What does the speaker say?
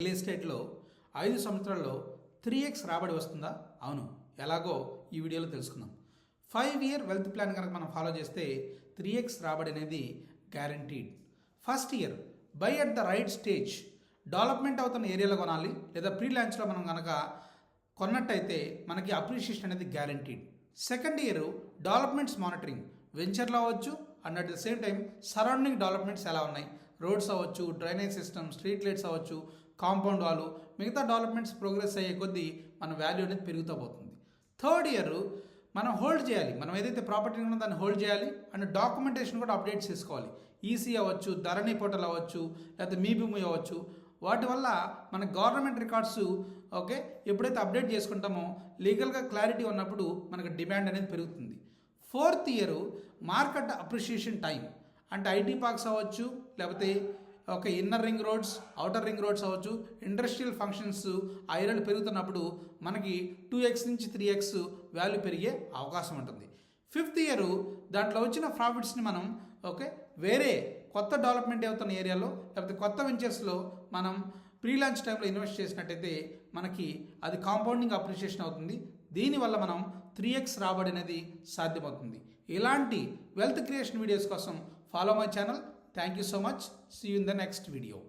Real ఎస్టేట్లో ఐదు సంవత్సరాల్లో త్రీ ఎక్స్ రాబడి వస్తుందా? అవును. ఎలాగో ఈ వీడియోలో తెలుసుకుందాం. ఫైవ్ ఇయర్ వెల్త్ ప్లాన్ కనుక మనం ఫాలో చేస్తే త్రీ ఎక్స్ రాబడి అనేది guaranteed first year buy at the right stage development అవుతున్న ఏరియాలో కొనాలి లేదా ప్రీ లాంచ్లో మనం కనుక కొన్నట్టయితే మనకి అప్రిషియేషన్ అనేది guaranteed second year developments monitoring వెంచర్లో అవ్వచ్చు and at the same time surrounding developments ఎలా ఉన్నాయి? రోడ్స్ అవ్వచ్చు డ్రైనేజ్ సిస్టమ్ స్ట్రీట్ లైట్స్ అవ్వచ్చు కాంపౌండ్ వాళ్ళు మిగతా డెవలప్మెంట్స్ ప్రోగ్రెస్ అయ్యే కొద్దీ మన వాల్యూ అనేది పెరుగుతూ పోతుంది. థర్డ్ ఇయర్ మనం హోల్డ్ చేయాలి. మనం ఏదైతే ప్రాపర్టీ ఉందో దాన్ని హోల్డ్ చేయాలి. అండ్ డాక్యుమెంటేషన్ కూడా అప్డేట్ చేసుకోవాలి. ఈసీ అవ్వచ్చు ధరణి పోర్టల్ అవ్వచ్చు లేకపోతే మీ భూమి అవ్వచ్చు. వాటి వల్ల మన గవర్నమెంట్ రికార్డ్స్ ఓకే ఎప్పుడైతే అప్డేట్ చేసుకుంటామో లీగల్గా క్లారిటీ ఉన్నప్పుడు మనకు డిమాండ్ అనేది పెరుగుతుంది. Fourth year market appreciation time. అంటే ఐటీ పార్క్స్ అవ్వచ్చు లేకపోతే ఒక inner ring roads outer ring roads అవ్వచ్చు. ఇండస్ట్రియల్ ఫంక్షన్స్ ఆ ఏరియాలు పెరుగుతున్నప్పుడు మనకి టూ ఎక్స్ నుంచి త్రీ ఎక్స్ వాల్యూ పెరిగే అవకాశం ఉంటుంది. ఫిఫ్త్ ఇయర్ దాంట్లో వచ్చిన ప్రాఫిట్స్ని మనం ఓకే వేరే కొత్త డెవలప్మెంట్ అవుతున్న ఏరియాలో లేకపోతే కొత్త వెంచర్స్లో మనం ప్రీ లాంచ్ టైంలో ఇన్వెస్ట్ చేసినట్టయితే మనకి అది కాంపౌండింగ్ అప్రిషియేషన్ అవుతుంది. దీనివల్ల మనం త్రీ ఎక్స్ రాబడి అనేది సాధ్యమవుతుంది. ఇలాంటి వెల్త్ క్రియేషన్ వీడియోస్ కోసం follow my channel Thank you so much. See you in the next video.